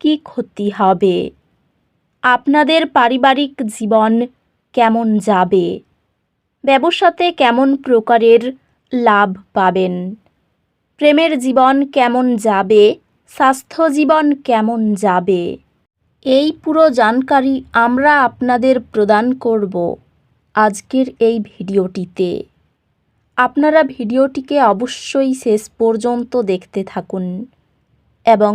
কী ক্ষতি হবে? আপনাদের পারিবারিক জীবন কেমন যাবে? ব্যবসাতে কেমন প্রকারের লাভ পাবেন? প্রেমের জীবন কেমন যাবে? স্বাস্থ্য জীবন কেমন যাবে? এই পুরো জানকারি আমরা আপনাদের প্রদান করব আজকের এই ভিডিওটিতে। আপনারা ভিডিওটিকে অবশ্যই শেষ পর্যন্ত দেখতে থাকুন এবং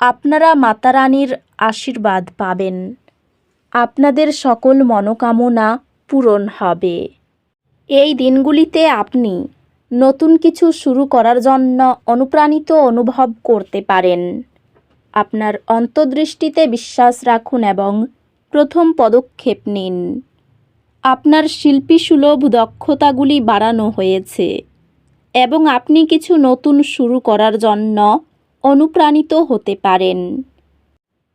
আপনারা মাতা রানীর আশীর্বাদ পাবেন। আপনাদের সকল মনোকামনা পূরণ হবে। এই দিনগুলিতে আপনি নতুন কিছু শুরু করার জন্য অনুপ্রাণিত অনুভব করতে পারেন। আপনার অন্তর্দৃষ্টিতে বিশ্বাস রাখুন এবং প্রথম পদক্ষেপ নিন। আপনার শিল্পী সুলভ দক্ষতাগুলি বাড়ানো হয়েছে এবং আপনি কিছু নতুন শুরু করার জন্য অনুপ্রাণিত হতে পারেন।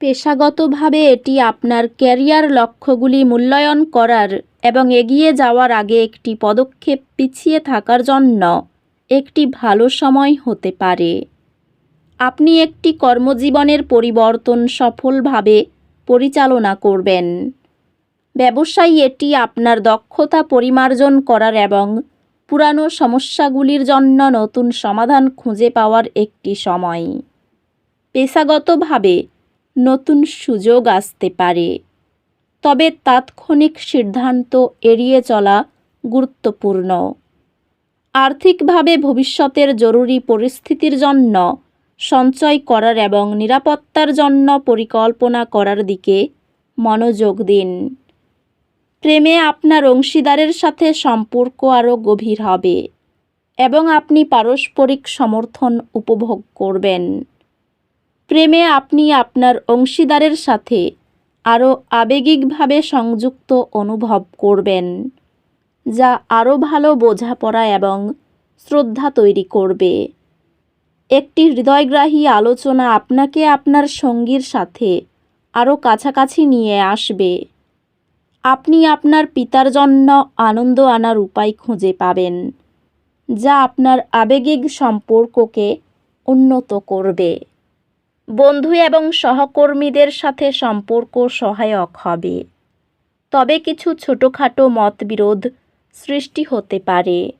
পেশাগতভাবে এটি আপনার ক্যারিয়ার লক্ষ্যগুলি মূল্যায়ন করার এবং এগিয়ে যাওয়ার আগে একটি পদক্ষেপ পিছিয়ে থাকার জন্য একটি ভালো সময় হতে পারে। আপনি একটি কর্মজীবনের পরিবর্তন সফলভাবে পরিচালনা করবেন। ব্যবসায়ী এটি আপনার দক্ষতা পরিমার্জন করার এবং পুরানো সমস্যাগুলির জন্য নতুন সমাধান খুঁজে পাওয়ার একটি সময়। পেশাগতভাবে নতুন সুযোগ আসতে পারে। তবে তাৎক্ষণিক সিদ্ধান্ত এড়িয়ে চলা গুরুত্বপূর্ণ। আর্থিকভাবে ভবিষ্যতের জরুরি পরিস্থিতির জন্য সঞ্চয় করার এবং নিরাপত্তার জন্য পরিকল্পনা করার দিকে মনোযোগ দিন। প্রেমে আপনার অংশীদারের সাথে সম্পর্ক আরও গভীর হবে এবং আপনি পারস্পরিক সমর্থন উপভোগ করবেন। প্রেমে আপনি আপনার অংশীদারের সাথে আরও আবেগিকভাবে সংযুক্ত অনুভব করবেন, যা আরও ভালো বোঝাপড়া এবং শ্রদ্ধা তৈরি করবে। একটি হৃদয়গ্রাহী আলোচনা আপনাকে আপনার সঙ্গীর সাথে আরও কাছাকাছি নিয়ে আসবে। আপনি আপনার পিতার জন্য আনন্দ আনার উপায় খুঁজে পাবেন, যা আপনার আবেগিক সম্পর্ককে উন্নত করবে। বন্ধু এবং সহকর্মীদের সাথে সম্পর্ক সহায়ক হবে। তবে কিছু ছোটোখাটো মতবিরোধ সৃষ্টি হতে পারে।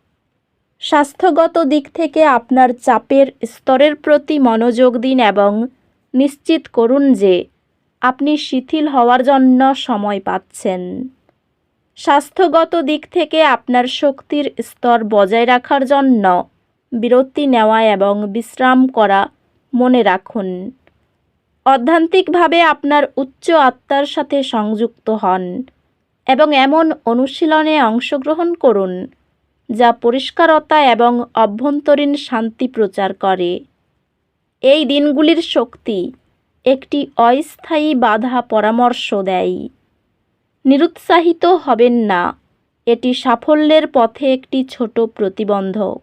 স্বাস্থ্যগত দিক থেকে আপনার চাপের স্তরের প্রতি মনোযোগ দিন এবং নিশ্চিত করুন যে আপনি শিথিল হওয়ার জন্য সময় পাচ্ছেন। স্বাস্থ্যগত দিক থেকে আপনার শক্তির স্তর বজায় রাখার জন্য বিরতি নেওয়া এবং বিশ্রাম করা মনে রাখুন। অধ্যান্তিকভাবে আপনার উচ্চ আত্মার সাথে সংযুক্ত হন এবং এমন অনুশীলনে অংশগ্রহণ করুন যা পরিষ্কারতা এবং অভ্যন্তরীণ শান্তি প্রচার করে। এই দিনগুলির শক্তি একটি অস্থায়ী বাধা পরামর্শ দেয়। নিরুৎসাহিত হবেন না। এটি সাফল্যের পথে একটি ছোট প্রতিবন্ধক।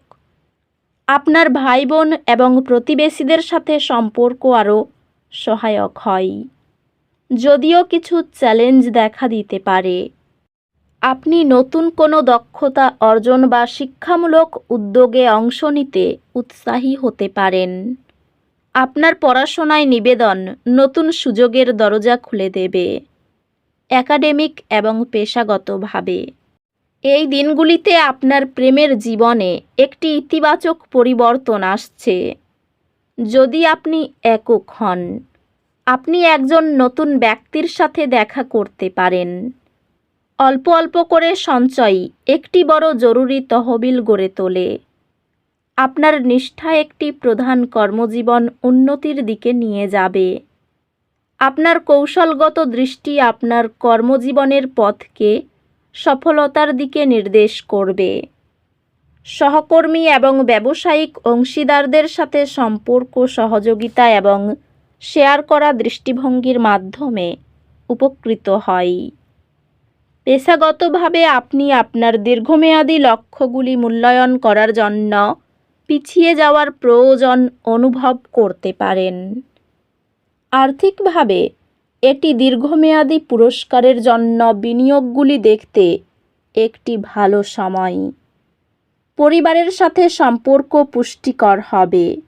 আপনার ভাই বোন এবং প্রতিবেশীদের সাথে সম্পর্ক আরও সহায়ক হয়। যদিও কিছু চ্যালেঞ্জ দেখা দিতে পারে। আপনি নতুন কোনো দক্ষতা অর্জন বা শিক্ষামূলক উদ্যোগে অংশ নিতে উৎসাহী হতে পারেন। আপনার পড়াশোনায় নিবেদন, নতুন সুযোগের দরজা খুলে দেবে। একাডেমিক এবং পেশাগতভাবে। এই দিনগুলিতে আপনার প্রেমের জীবনে একটি ইতিবাচক পরিবর্তন আসছে। যদি আপনি একক হন, আপনি একজন নতুন ব্যক্তির সাথে দেখা করতে পারেন। অল্প অল্প করে সঞ্চয় একটি বড় জরুরি তহবিল গড়ে তোলে। আপনার নিষ্ঠা একটি প্রধান কর্মজীবন উন্নতির দিকে নিয়ে যাবে। আপনার কৌশলগত দৃষ্টি আপনার কর্মজীবনের পথকে সফলতার দিকে নির্দেশ করবে। সহকর্মী এবং ব্যবসায়িক অংশীদারদের সাথে সম্পর্ক, সহযোগিতা এবং শেয়ার করা দৃষ্টিভঙ্গির মাধ্যমে উপকৃত হয়। পেশাগতভাবে আপনি আপনার দীর্ঘমেয়াদী লক্ষ্যগুলি মূল্যায়ন করার জন্য পিছিয়ে যাওয়ার প্রয়োজন অনুভব করতে পারেন। আর্থিকভাবে, এটি দীর্ঘমেয়াদী পুরস্কারের জন্য বিনিয়োগগুলি দেখতে একটি ভালো সময়। পরিবারের সাথে সম্পর্ক পুষ্টিকর হবে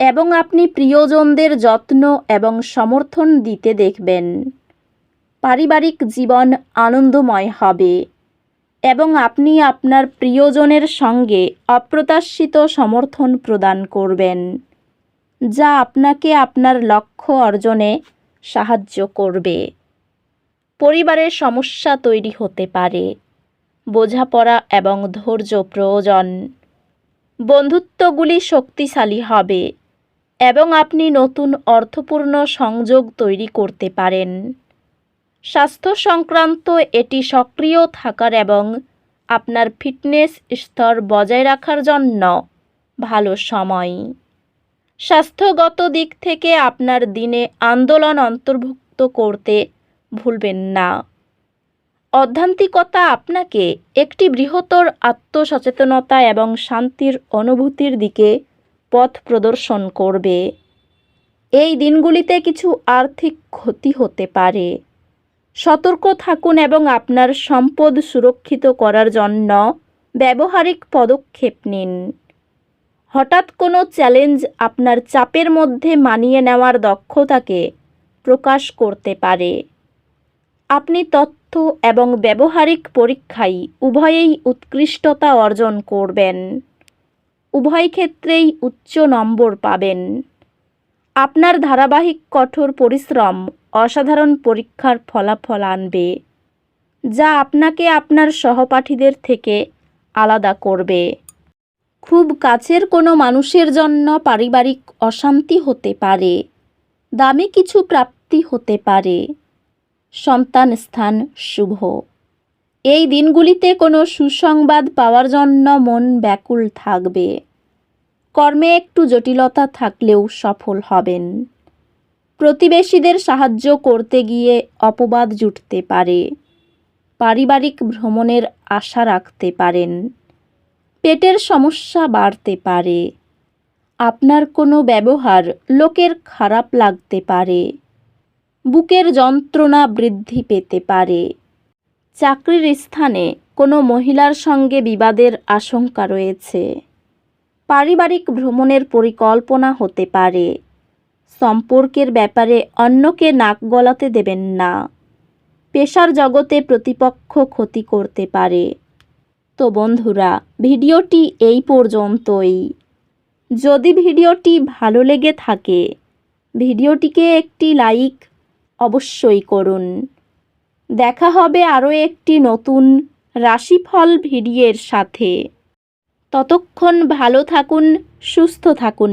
এবং আপনি প্রিয়জনদের যত্ন এবং সমর্থন দিতে দেখবেন। পারিবারিক জীবন আনন্দময় হবে। এবং আপনি আপনার প্রিয়জনের সঙ্গে অপ্রত্যাশিত সমর্থন প্রদান করবেন, যা আপনাকে আপনার লক্ষ্য অর্জনে সাহায্য করবে। পরিবারের সমস্যা তৈরি হতে পারে, বোঝাপড়া এবং ধৈর্য প্রয়োজন। বন্ধুত্বগুলি শক্তিশালী হবে এবং আপনি নতুন অর্থপূর্ণ সংযোগ তৈরি করতে পারেন। স্বাস্থ্য সংক্রান্ত এটি সক্রিয় থাকার এবং আপনার ফিটনেস স্তর বজায় রাখার জন্য ভালো সময়। স্বাস্থ্যগত দিক থেকে আপনার দিনে আন্দোলন অন্তর্ভুক্ত করতে ভুলবেন না। অধ্যান্তিকতা আপনাকে একটি বৃহত্তর আত্মসচেতনতা এবং শান্তির অনুভূতির দিকে পথ প্রদর্শন করবে। এই দিনগুলিতে কিছু আর্থিক ক্ষতি হতে পারে। সতর্ক থাকুন এবং আপনার সম্পদ সুরক্ষিত করার জন্য ব্যবহারিক পদক্ষেপ নিন। হঠাৎ কোনো চ্যালেঞ্জ আপনার চাপের মধ্যে মানিয়ে নেওয়ার দক্ষতাকে প্রকাশ করতে পারে। আপনি তথ্য এবং ব্যবহারিক পরীক্ষায় উভয়েই উৎকৃষ্টতা অর্জন করবেন। উভয় ক্ষেত্রেই উচ্চ নম্বর পাবেন। আপনার ধারাবাহিক কঠোর পরিশ্রম অসাধারণ পরীক্ষার ফলাফল আনবে, যা আপনাকে আপনার সহপাঠীদের থেকে আলাদা করবে। খুব কাছের কোনো মানুষের জন্য পারিবারিক অশান্তি হতে পারে, দামি কিছু প্রাপ্তি হতে পারে। সন্তান স্থান শুভ। এই দিনগুলিতে কোনো সুসংবাদ পাওয়ার জন্য মন ব্যাকুল থাকবে। কর্মে একটু জটিলতা থাকলেও সফল হবেন। প্রতিবেশীদের সাহায্য করতে গিয়ে অপবাদ জুটতে পারে। পারিবারিক ভ্রমণের আশা রাখতে পারেন। পেটের সমস্যা বাড়তে পারে। আপনার কোনো ব্যবহার লোকের খারাপ লাগতে পারে। বুকের যন্ত্রণা বৃদ্ধি পেতে পারে। চাকরির স্থানে কোনো মহিলার সঙ্গে বিবাদের আশঙ্কা রয়েছে। পারিবারিক ভ্রমণের পরিকল্পনা হতে পারে। সম্পর্কের ব্যাপারে অন্যকে নাক গলাতে দেবেন না। পেশার জগতে প্রতিপক্ষ ক্ষতি করতে পারে। তো বন্ধুরা, ভিডিওটি এই পর্যন্তই। যদি ভিডিওটি ভালো লেগে থাকে, ভিডিওটিকে একটি লাইক অবশ্যই করুন। দেখা হবে আরও একটি নতুন রাশিফল ভিডিওর সাথে। ততক্ষণ ভালো থাকুন, সুস্থ থাকুন।